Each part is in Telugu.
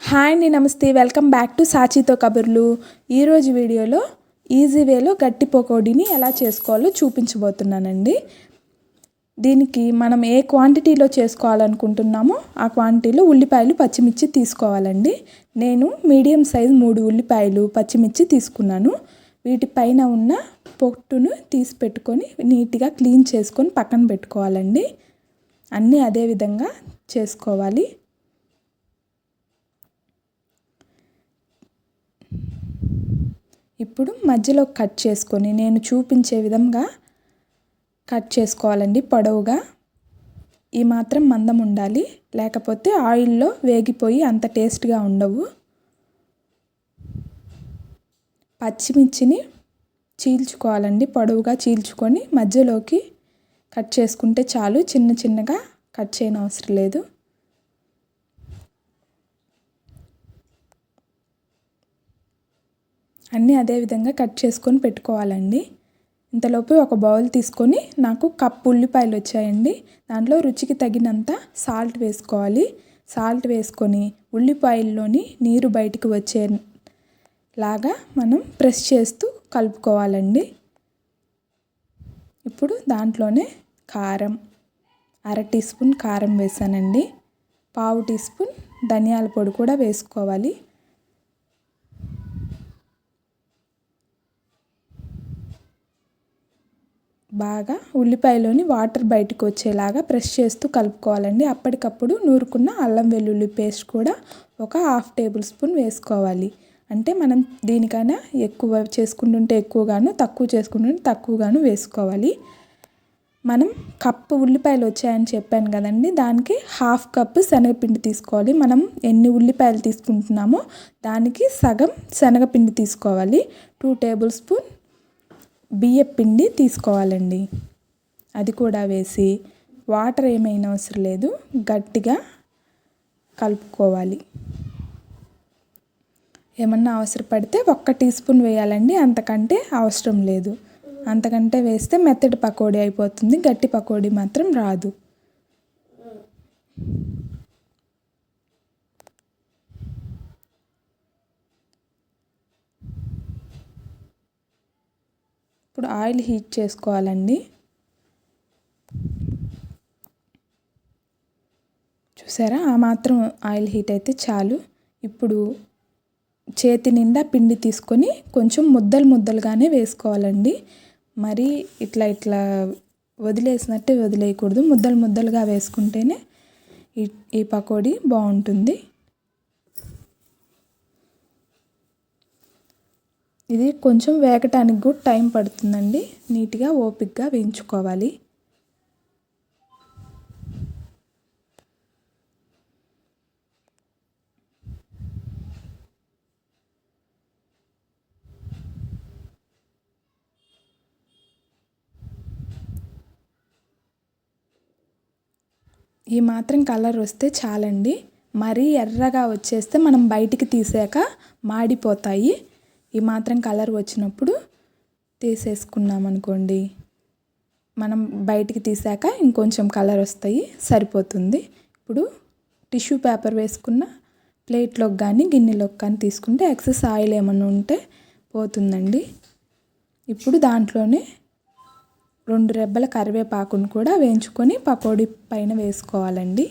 హాయ్ అండి నమస్తే. వెల్కమ్ బ్యాక్ టు సాచితో కబుర్లు. ఈరోజు వీడియోలో ఈజీ వేలో గట్టి పకోడీని ఎలా చేసుకోవాలో చూపించబోతున్నానండి. దీనికి మనం ఏ క్వాంటిటీలో చేసుకోవాలనుకుంటున్నామో ఆ క్వాంటిటీలో ఉల్లిపాయలు పచ్చిమిర్చి తీసుకోవాలండి. నేను మీడియం సైజ్ మూడు ఉల్లిపాయలు పచ్చిమిర్చి తీసుకున్నాను. వీటిపైన ఉన్న పొట్టును తీసి పెట్టుకొని నీట్గా క్లీన్ చేసుకొని పక్కన పెట్టుకోవాలండి. అన్నీ అదే విధంగా చేసుకోవాలి. ఇప్పుడు మధ్యలో కట్ చేసుకొని నేను చూపించే విధంగా కట్ చేసుకోవాలండి పొడవుగా. ఈ మాత్రం మందం ఉండాలి. లేకపోతే ఆయిల్లో వేగిపోయి అంత టేస్ట్గా ఉండవు. పచ్చిమిర్చిని చీల్చుకోవాలండి. పొడవుగా చీల్చుకొని మధ్యలోకి కట్ చేసుకుంటే చాలు. చిన్న చిన్నగా కట్ చేయని అవసరం లేదు. అన్నీ అదే విధంగా కట్ చేసుకొని పెట్టుకోవాలండి. ఇంతలోపు ఒక బౌల్ తీసుకొని నాకు కప్పు ఉల్లిపాయలు వచ్చాయండి. దాంట్లో రుచికి తగినంత సాల్ట్ వేసుకోవాలి. సాల్ట్ వేసుకొని ఉల్లిపాయల్లోని నీరు బయటికి వచ్చేలాగా మనం ప్రెస్ చేస్తూ కలుపుకోవాలండి. ఇప్పుడు దాంట్లోనే కారం. అర టీ స్పూన్ కారం వేసానండి. పావు టీ స్పూన్ ధనియాల పొడి కూడా వేసుకోవాలి. బాగా ఉల్లిపాయలోని వాటర్ బయటకు వచ్చేలాగా ప్రెస్ చేస్తూ కలుపుకోవాలండి. అప్పటికప్పుడు నూరుకున్న అల్లం వెల్లుల్లి పేస్ట్ కూడా ఒక హాఫ్ టేబుల్ స్పూన్ వేసుకోవాలి. అంటే మనం దీనికైనా ఎక్కువ చేసుకుంటుంటే ఎక్కువగాను తక్కువ చేసుకుంటుంటే తక్కువగాను వేసుకోవాలి. మనం కప్పు ఉల్లిపాయలు వచ్చాయని చెప్పాను కదండి. దానికి హాఫ్ కప్పు శనగపిండి తీసుకోవాలి. మనం ఎన్ని ఉల్లిపాయలు తీసుకుంటున్నామో దానికి సగం శనగపిండి తీసుకోవాలి. టూ టేబుల్ స్పూన్ బియ్యం పిండి తీసుకోవాలండి. అది కూడా వేసి వాటర్ ఏమైనా అవసరం లేదు గట్టిగా కలుపుకోవాలి. ఏమన్నా అవసరపడితే ఒక్క టీ స్పూన్ వేయాలండి అంతకంటే అవసరం లేదు. అంతకంటే వేస్తే మెత్తటి పకోడీ అయిపోతుంది గట్టి పకోడీ మాత్రం రాదు. ఇప్పుడు ఆయిల్ హీట్ చేసుకోవాలండి. చూసారా? ఆ మాత్రం ఆయిల్ హీట్ అయితే చాలు. ఇప్పుడు చేతి నిండా పిండి తీసుకొని కొంచెం ముద్దలు ముద్దలుగానే వేసుకోవాలండి. మరి ఇట్లా ఇట్లా వదిలేసినట్టే వదిలేయకూడదు. ముద్దలు ముద్దలుగా వేసుకుంటేనే ఈ ఈ పకోడీ బాగుంటుంది. ఇది కొంచెం వేగటానికి కూడా టైం పడుతుందండి. నీట్గా ఓపిక్గా వేయించుకోవాలి. ఈ మాత్రం కలర్ వస్తే చాలండి. మరీ ఎర్రగా వచ్చేస్తే మనం బయటికి తీసాక మాడిపోతాయి. ఈ మాత్రం కలర్ వచ్చినప్పుడు తీసేసుకున్నాం అనుకోండి. మనం బయటికి తీసాక ఇంకొంచెం కలర్ వస్తాయి సరిపోతుంది. ఇప్పుడు టిష్యూ పేపర్ వేసుకున్న ప్లేట్లోకి కానీ గిన్నెలోకి కానీ తీసుకుంటే ఎక్సెస్ ఆయిల్ ఏమైనా ఉంటే పోతుందండి. ఇప్పుడు దాంట్లోనే రెండు రెబ్బల కరివేపాకును కూడా వేయించుకొని పకోడీ పైన వేసుకోవాలండి.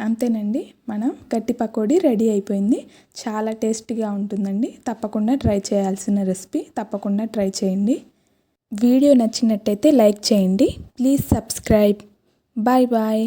అంతేనండి. మనం గట్టి పకోడీ రెడీ అయిపోయింది. చాలా టేస్టీగా ఉంటుందండి. తప్పకుండా ట్రై చేయాల్సిన రెసిపీ తప్పకుండా ట్రై చేయండి. వీడియో నచ్చినట్టయితే లైక్ చేయండి. Please subscribe. Bye bye.